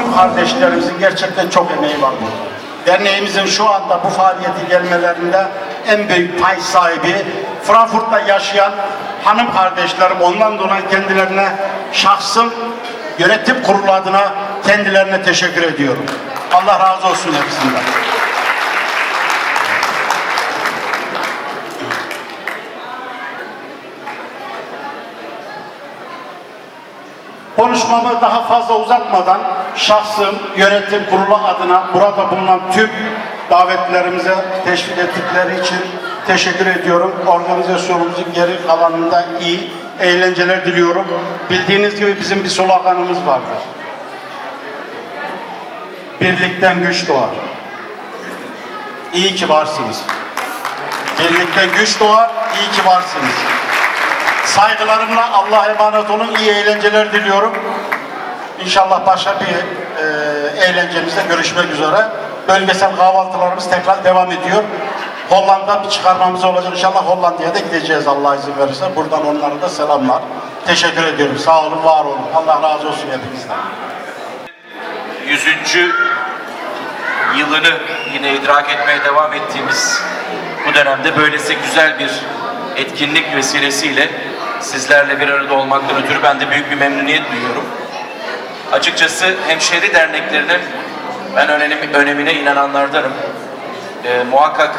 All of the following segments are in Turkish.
hanım kardeşlerimizin gerçekten çok emeği var burada. Derneğimizin şu anda bu faaliyeti gelmelerinde en büyük pay sahibi Frankfurt'ta yaşayan hanım kardeşlerim. Ondan dolayı kendilerine şahsım yönetim kurulu adına kendilerine teşekkür ediyorum. Allah razı olsun hepsinden. Konuşmamı daha fazla uzatmadan şahsım yönetim kurulu adına burada bulunan tüm davetlerimize teşvik ettikleri için teşekkür ediyorum. Organizasyonumuzun geri kalanında iyi eğlenceler diliyorum. Bildiğiniz gibi bizim bir sloganımız vardır. Birlikten güç doğar. İyi ki varsınız. Birlikten güç doğar, iyi ki varsınız. Saygılarımla Allah'a emanet olun. İyi eğlenceler diliyorum. İnşallah başka bir e, eğlencemizde görüşmek üzere. Bölgesel kahvaltılarımız tekrar devam ediyor. Hollanda bir çıkarmamız olacak. İnşallah Hollanda'ya da gideceğiz Allah izin verirse. Buradan onlara da selamlar. Teşekkür ediyorum. Sağ olun, var olun. Allah razı olsun hepinizden. 100. yılını yine idrak etmeye devam ettiğimiz bu dönemde böylesi güzel bir etkinlik vesilesiyle sizlerle bir arada olmaktan ötürü ben de büyük bir memnuniyet duyuyorum. Açıkçası hemşehri derneklerinin ben önemi, önemine inananlardanım. Ee, muhakkak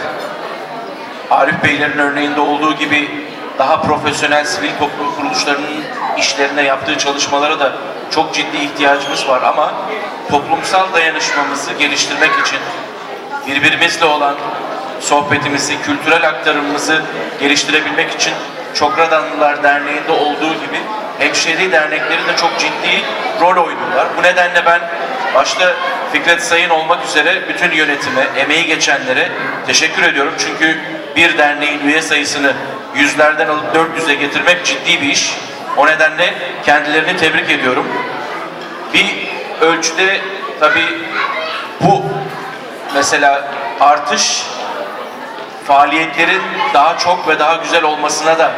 Arif Beylerin örneğinde olduğu gibi daha profesyonel sivil toplum kuruluşlarının işlerine yaptığı çalışmalara da çok ciddi ihtiyacımız var ama toplumsal dayanışmamızı geliştirmek için birbirimizle olan sohbetimizi, kültürel aktarımımızı geliştirebilmek için Çokradanlılar Derneği'nde olduğu gibi hemşehri dernekleri de çok ciddi rol oynuyorlar. Bu nedenle ben başta Fikret Sayın olmak üzere bütün yönetime, emeği geçenlere teşekkür ediyorum. Çünkü bir derneğin üye sayısını yüzlerden alıp 400'e getirmek ciddi bir iş. O nedenle kendilerini tebrik ediyorum. Bir ölçüde tabii bu mesela artış faaliyetlerin daha çok ve daha güzel olmasına da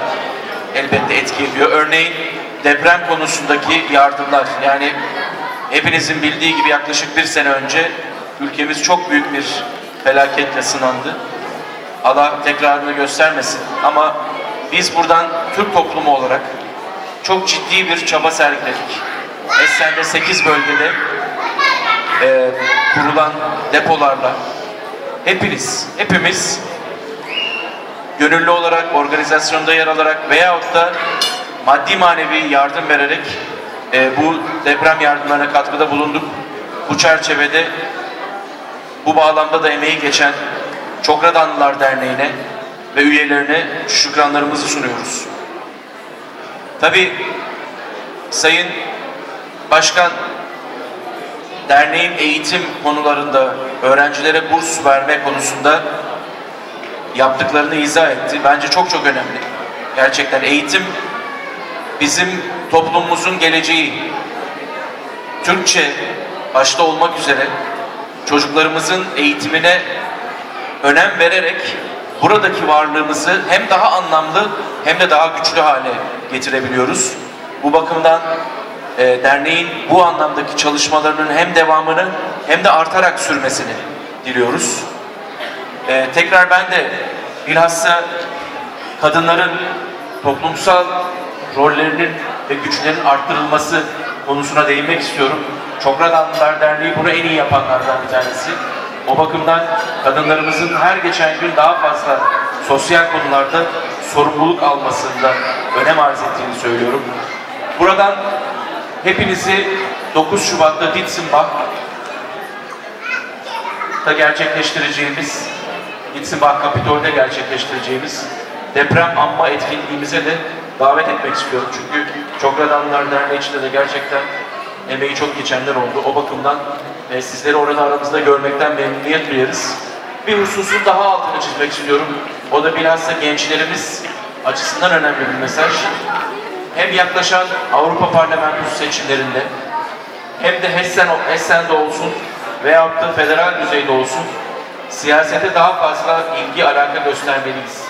elbette etki ediyor. Örneğin deprem konusundaki yardımlar yani hepinizin bildiği gibi yaklaşık bir sene önce ülkemiz çok büyük bir felaketle sınandı. Allah tekrarını göstermesin ama biz buradan Türk toplumu olarak çok ciddi bir çaba sergiledik. Esen'de 8 bölgede e, kurulan depolarla hepiniz, hepimiz gönüllü olarak, organizasyonda yer alarak veyahut da maddi manevi yardım vererek e, bu deprem yardımlarına katkıda bulunduk. Bu çerçevede bu bağlamda da emeği geçen Çokradanlılar Derneği'ne ve üyelerine şükranlarımızı sunuyoruz. Tabii Sayın Başkan derneğin eğitim konularında öğrencilere burs verme konusunda yaptıklarını izah etti. Bence çok çok önemli. Gerçekten eğitim bizim toplumumuzun geleceği. Türkçe başta olmak üzere çocuklarımızın eğitimine önem vererek buradaki varlığımızı hem daha anlamlı hem de daha güçlü hale getirebiliyoruz. Bu bakımdan e, derneğin bu anlamdaki çalışmalarının hem devamını hem de artarak sürmesini diliyoruz. Ee, tekrar ben de bilhassa kadınların toplumsal rollerinin ve güçlerinin arttırılması konusuna değinmek istiyorum. Çokradanlılar Derneği bunu en iyi yapanlardan bir tanesi. O bakımdan kadınlarımızın her geçen gün daha fazla sosyal konularda sorumluluk almasında önem arz ettiğini söylüyorum. Buradan hepinizi 9 Şubat'ta Ditzenbach da gerçekleştireceğimiz, İtibak Kapitol'de gerçekleştireceğimiz deprem anma etkinliğimize de davet etmek istiyorum. Çünkü Çokradanlılar Derneği içinde de gerçekten emeği çok geçenler oldu. O bakımdan e, sizleri orada aramızda görmekten memnuniyet duyarız. Bir hususun daha altını çizmek istiyorum. O da bilhassa gençlerimiz açısından önemli bir mesaj. Hem yaklaşan Avrupa Parlamentosu seçimlerinde hem de Hessen, Hessen'de olsun veyahut da federal düzeyde olsun siyasete daha fazla ilgi alaka göstermeliyiz.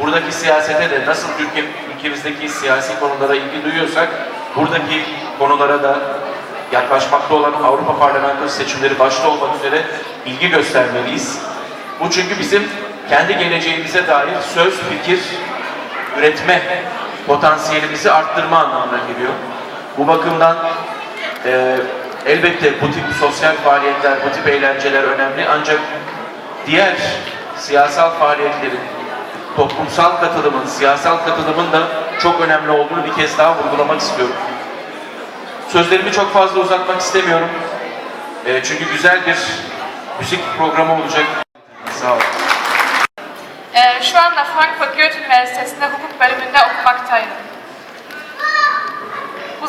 Buradaki siyasete de nasıl ülke, ülkemizdeki siyasi konulara ilgi duyuyorsak buradaki konulara da yaklaşmakta olan Avrupa Parlamentosu seçimleri başta olmak üzere ilgi göstermeliyiz. Bu çünkü bizim kendi geleceğimize dair söz, fikir, üretme potansiyelimizi arttırma anlamına geliyor. Bu bakımdan e, elbette bu tip sosyal faaliyetler, bu tip eğlenceler önemli ancak diğer siyasal faaliyetlerin, toplumsal katılımın, siyasal katılımın da çok önemli olduğunu bir kez daha vurgulamak istiyorum. Sözlerimi çok fazla uzatmak istemiyorum. E, çünkü güzel bir müzik programı olacak. Sağ olun. Ee, şu anda Frankfurt Goethe Üniversitesi'nde hukuk bölümünde okumaktayım.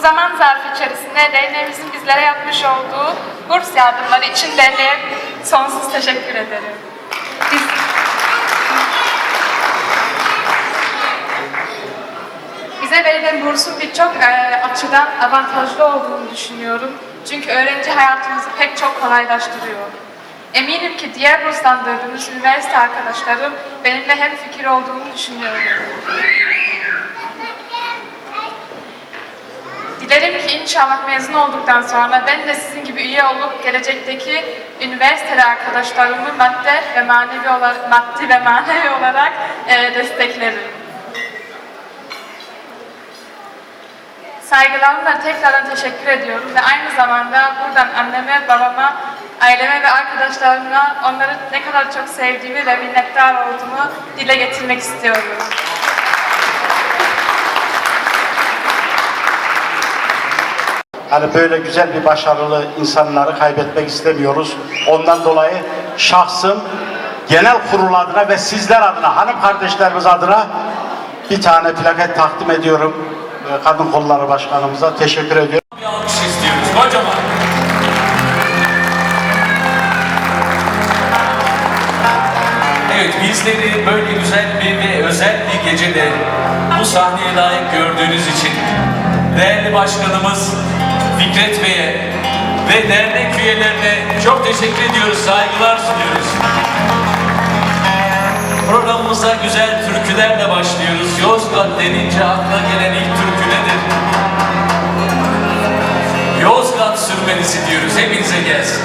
Zaman zarfı içerisinde derneğimizin bizlere yapmış olduğu burs yardımları için derneğe sonsuz teşekkür ederim. Biz... Bize verilen bursun birçok e, açıdan avantajlı olduğunu düşünüyorum. Çünkü öğrenci hayatımızı pek çok kolaylaştırıyor. Eminim ki diğer burslandırdığınız üniversite arkadaşlarım benimle hem fikir olduğunu düşünüyorum. Dilerim ki inşallah mezun olduktan sonra ben de sizin gibi üye olup gelecekteki üniversiteli arkadaşlarımı madde ve manevi olarak, maddi ve manevi olarak e, desteklerim. Saygılarımla tekrardan teşekkür ediyorum ve aynı zamanda buradan anneme, babama, aileme ve arkadaşlarıma onları ne kadar çok sevdiğimi ve minnettar olduğumu dile getirmek istiyorum. Hani böyle güzel bir başarılı insanları kaybetmek istemiyoruz. Ondan dolayı şahsım genel kurul adına ve sizler adına, hanım kardeşlerimiz adına bir tane plaket takdim ediyorum. Ee, Kadın Kolları Başkanımıza teşekkür ediyorum. Bir alkış istiyoruz kocaman. Evet bizleri böyle güzel bir ve özel bir gecede bu sahneye layık gördüğünüz için değerli başkanımız Fikret Bey'e ve dernek üyelerine çok teşekkür ediyoruz, saygılar sunuyoruz. Programımıza güzel türkülerle başlıyoruz. Yozgat denince akla gelen ilk türkü nedir? Yozgat sürmelisi diyoruz. Hepinize gelsin.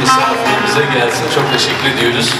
Misafirimize gelsin. Çok teşekkür ediyoruz.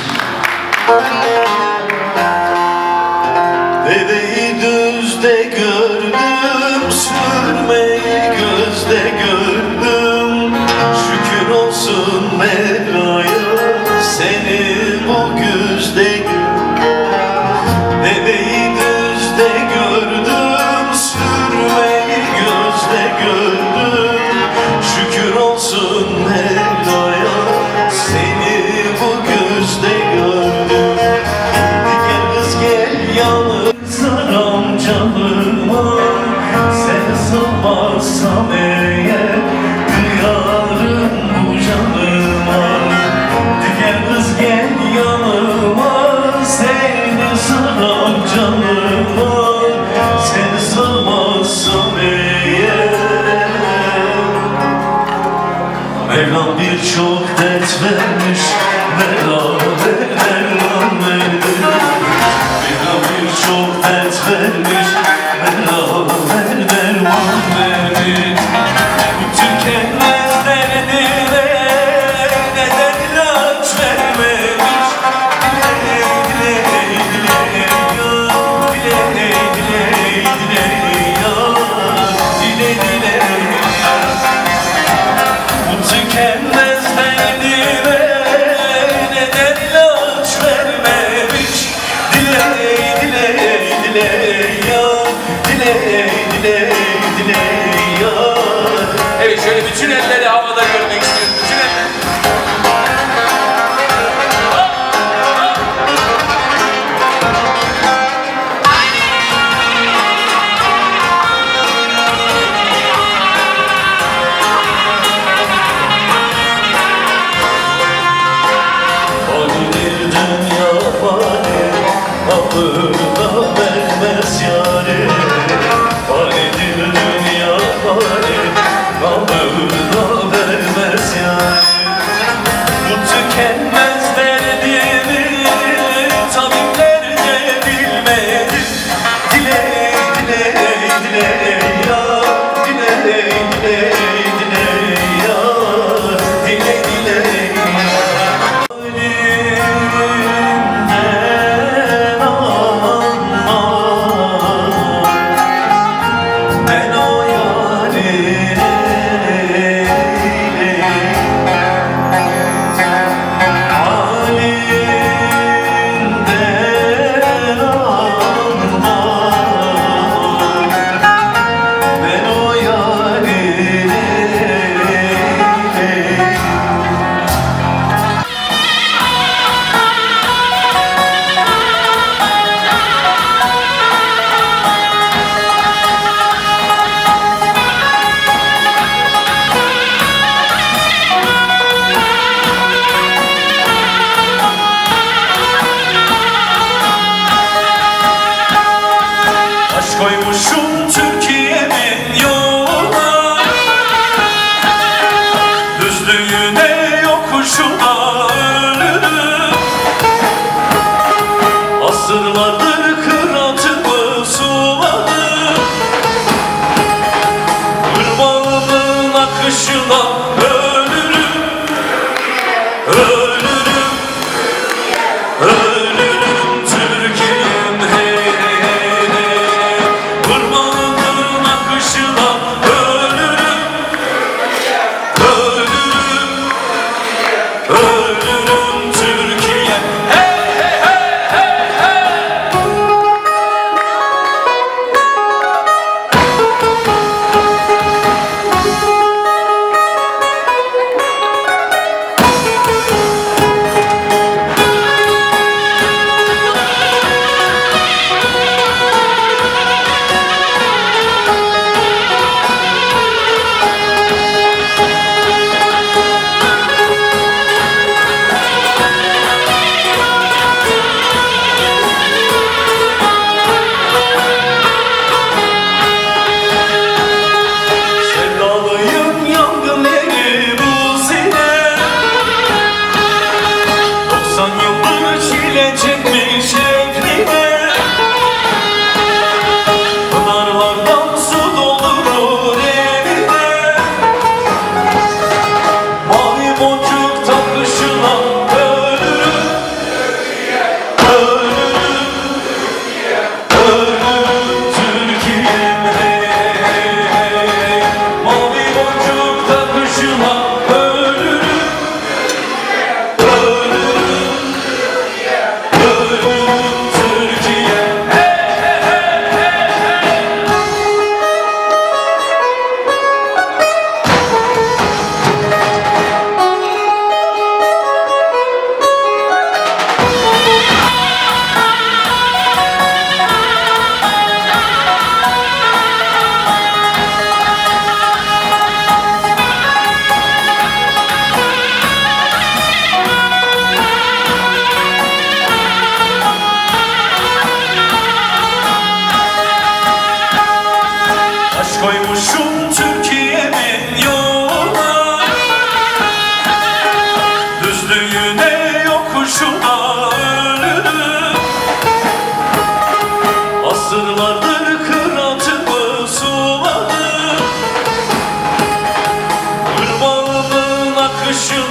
나 bütün elleri tükenmez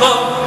한번